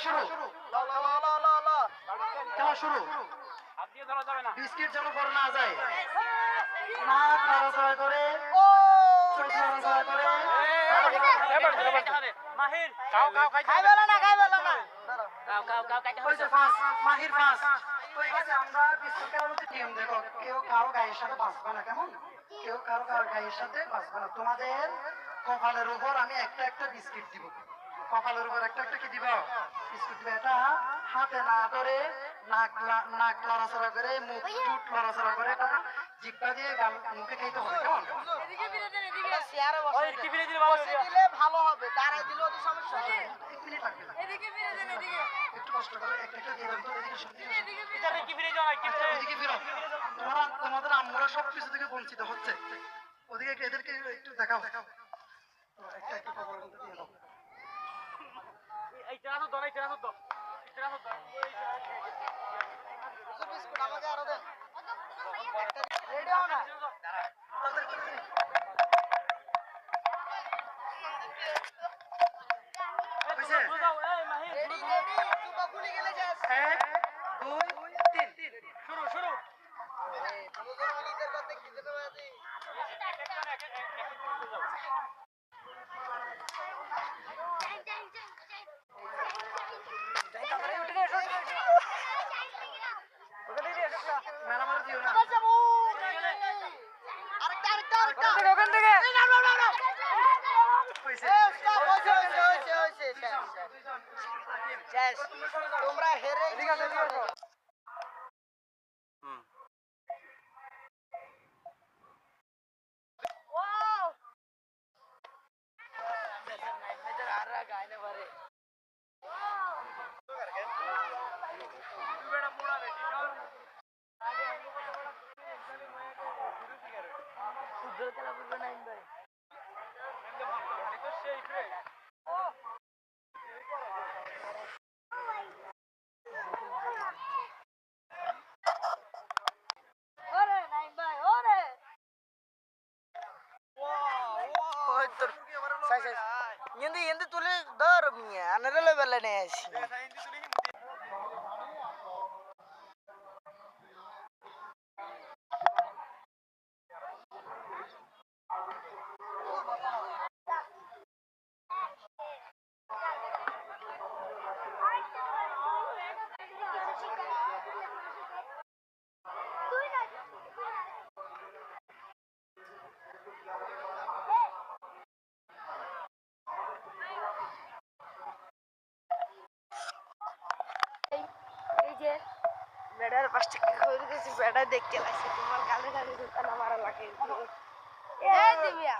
খেলা শুরু খেলা শুরু হাত দিয়ে ধরা যাবে না বিস্কিট যেন না যায় না করে মাহির না খাইবে না কাও কাও কাও খাইতে ওই যে মাহির ফাঁস তো এই কাছে আমরা বিস্কুট মধ্যে নিয়ম দেখো কেউ কারও গায়ের সাথে বাঁচবে না কেমন কেউ কারও কারও গায়ের সাথে বাঁচবে না তোমাদের কপালের উপর আমি একটা একটা বিস্কিট দিব কপালের উপর একটা একটা কি দিব বিস্কুট হাতে না ধরে নাক নাক লড়াচড়া করে মুখ টুট লড়াচড়া করে এটা দিয়ে গাল মুখে খাইতে হবে কেমন? চেয়ারে ওই বসে টিভি দিলে ভালো বসে দিলে ভালো হবে দাঁড়ায় দিলেও তো সমস্যা হবে। এক মিনিট লাগবে না। একটু কষ্ট করে একটা একটা দিয়ে দেন এদিকে সত্যি কি ফিরে যাও কি ফিরে ওদিকে ফিরো। তোমরা তোমাদের আম্মুরা সব কিছু থেকে বঞ্চিত হচ্ছে। ওদিকে এদেরকে একটু দেখাও। একটা একটু মধ্যে দিয়ে দাও। খুলে গেলে দুই তিন শুরু শুরু শেষ তোমরা হেরে গেছো ফুটবল খেলা বুঝবে எந்த துளி தான் நீங்க நல்ல வெள்ளனே যে বেড়ার পাশ থেকে হয়ে গেছে বেড়া দেখতে লাগছে। তোমার গালে গালে দোকান আমার লাগে। এ দিবিয়া।